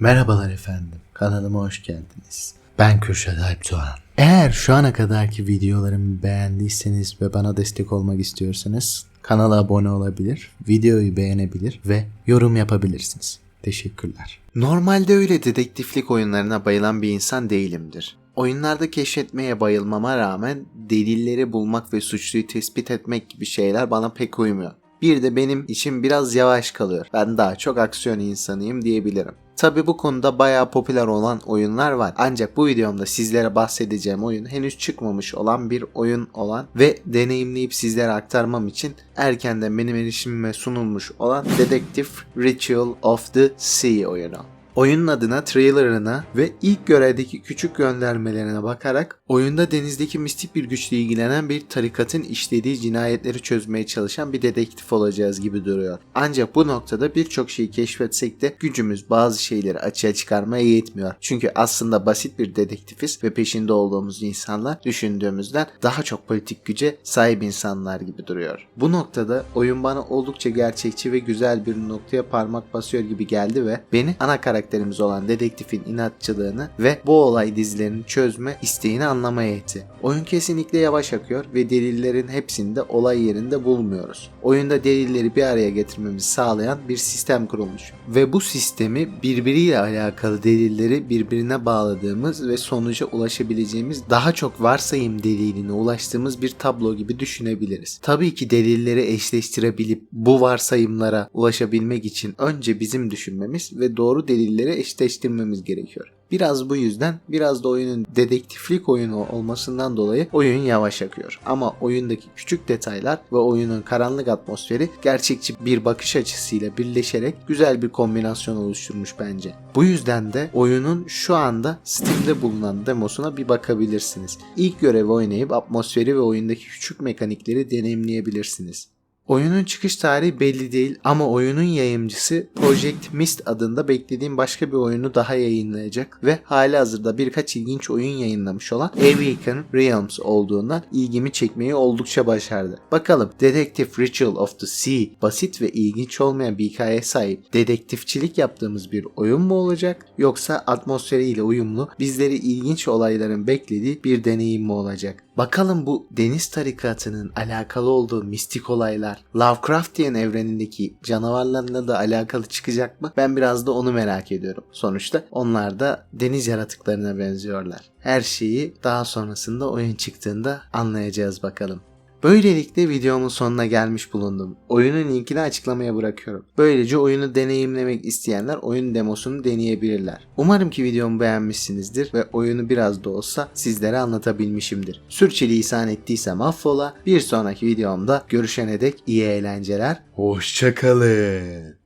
Merhabalar efendim. Kanalıma hoş geldiniz. Ben Kürşat Alp Doğan. Eğer şu ana kadarki videolarımı beğendiyseniz ve bana destek olmak istiyorsanız kanala abone olabilir, videoyu beğenebilir ve yorum yapabilirsiniz. Teşekkürler. Normalde öyle dedektiflik oyunlarına bayılan bir insan değilimdir. Oyunlarda keşfetmeye bayılmama rağmen delilleri bulmak ve suçluyu tespit etmek gibi şeyler bana pek uymuyor. Bir de benim için biraz yavaş kalıyor. Ben daha çok aksiyon insanıyım diyebilirim. Tabi bu konuda bayağı popüler olan oyunlar var. Ancak bu videomda sizlere bahsedeceğim oyun henüz çıkmamış olan bir oyun olan ve deneyimleyip sizlere aktarmam için erkenden benim erişimime sunulmuş olan Detective Ritual of the Sea oyunu. Oyunun adına, trailerına ve ilk görevdeki küçük göndermelerine bakarak oyunda denizdeki mistik bir güçle ilgilenen bir tarikatın işlediği cinayetleri çözmeye çalışan bir dedektif olacağız gibi duruyor. Ancak bu noktada birçok şeyi keşfetsek de gücümüz bazı şeyleri açığa çıkarmaya yetmiyor. Çünkü aslında basit bir dedektifiz ve peşinde olduğumuz insanlar düşündüğümüzden daha çok politik güce sahip insanlar gibi duruyor. Bu noktada oyun bana oldukça gerçekçi ve güzel bir noktaya parmak basıyor gibi geldi ve beni ana karakterimiz olan dedektifin inatçılığını ve bu olay dizilerini çözme isteğini anlamaya itti. Oyun kesinlikle yavaş akıyor ve delillerin hepsini de olay yerinde bulmuyoruz. Oyunda delilleri bir araya getirmemizi sağlayan bir sistem kurulmuş. Ve bu sistemi birbiriyle alakalı delilleri birbirine bağladığımız ve sonuca ulaşabileceğimiz daha çok varsayım deliliğine ulaştığımız bir tablo gibi düşünebiliriz. Tabii ki delilleri eşleştirebilip bu varsayımlara ulaşabilmek için önce bizim düşünmemiz ve doğru delilleri eşleştirmemiz gerekiyor. Biraz bu yüzden biraz da oyunun dedektiflik oyunu olmasından dolayı oyun yavaş akıyor. Ama oyundaki küçük detaylar ve oyunun karanlık atmosferi gerçekçi bir bakış açısıyla birleşerek güzel bir kombinasyon oluşturmuş bence. Bu yüzden de oyunun şu anda Steam'de bulunan demosuna bir bakabilirsiniz. İlk görevi oynayıp atmosferi ve oyundaki küçük mekanikleri deneyimleyebilirsiniz. Oyunun çıkış tarihi belli değil ama oyunun yayımcısı Project Mist adında beklediğim başka bir oyunu daha yayınlayacak ve hali hazırda birkaç ilginç oyun yayınlamış olan Awaken Realms olduğundan ilgimi çekmeyi oldukça başardı. Bakalım Detective Ritual of the Sea basit ve ilginç olmayan bir hikaye sahip dedektifçilik yaptığımız bir oyun mu olacak yoksa atmosferiyle uyumlu bizleri ilginç olayların beklediği bir deneyim mi olacak? Bakalım bu deniz tarikatının alakalı olduğu mistik olaylar Lovecraftian evrenindeki canavarlarla da alakalı çıkacak mı? Ben biraz da onu merak ediyorum. Sonuçta onlar da deniz yaratıklarına benziyorlar. Her şeyi daha sonrasında oyun çıktığında anlayacağız bakalım. Böylelikle videomun sonuna gelmiş bulundum. Oyunun linkini açıklamaya bırakıyorum. Böylece oyunu deneyimlemek isteyenler oyun demosunu deneyebilirler. Umarım ki videomu beğenmişsinizdir ve oyunu biraz da olsa sizlere anlatabilmişimdir. Sürçülisan ettiysem affola. Bir sonraki videomda görüşene dek iyi eğlenceler. Hoşçakalın.